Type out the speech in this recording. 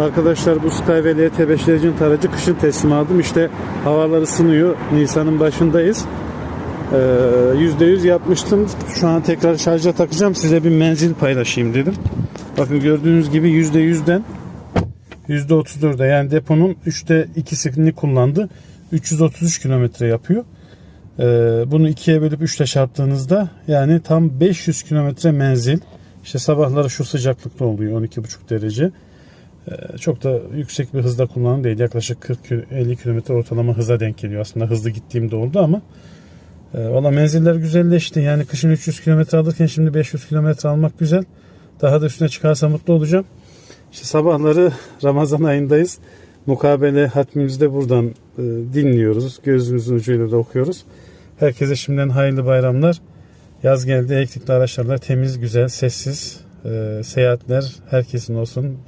Arkadaşlar bu Skyway LT5 Legend aracı kışın teslim aldım. İşte havalar ısınıyor. Nisan'ın başındayız. Ee, %100 yapmıştım. Şu an tekrar şarja takacağım. Size bir menzil paylaşayım dedim. Bakın gördüğünüz gibi %100'den %34'e yani deponun 3'te 2'sini kullandı. 333 kilometre yapıyor. Ee, bunu ikiye bölüp 3 ile çarptığınızda yani tam 500 kilometre menzil. İşte sabahları şu sıcaklıkta oluyor 12,5 derece. Ee, çok da yüksek bir hızda kullanım değil. Yaklaşık 40-50 kilometre ortalama hıza denk geliyor. Aslında hızlı gittiğimde oldu ama e, valla menziller güzelleşti. Yani kışın 300 kilometre alırken şimdi 500 kilometre almak güzel. Daha da üstüne çıkarsa mutlu olacağım. İşte sabahları Ramazan ayındayız. Mukabele hatmimizi de buradan e, dinliyoruz. Gözümüzün ucuyla da okuyoruz. Herkese şimdiden hayırlı bayramlar. Yaz geldi. Elektrikli araçlarla temiz, güzel, sessiz e, seyahatler herkesin olsun.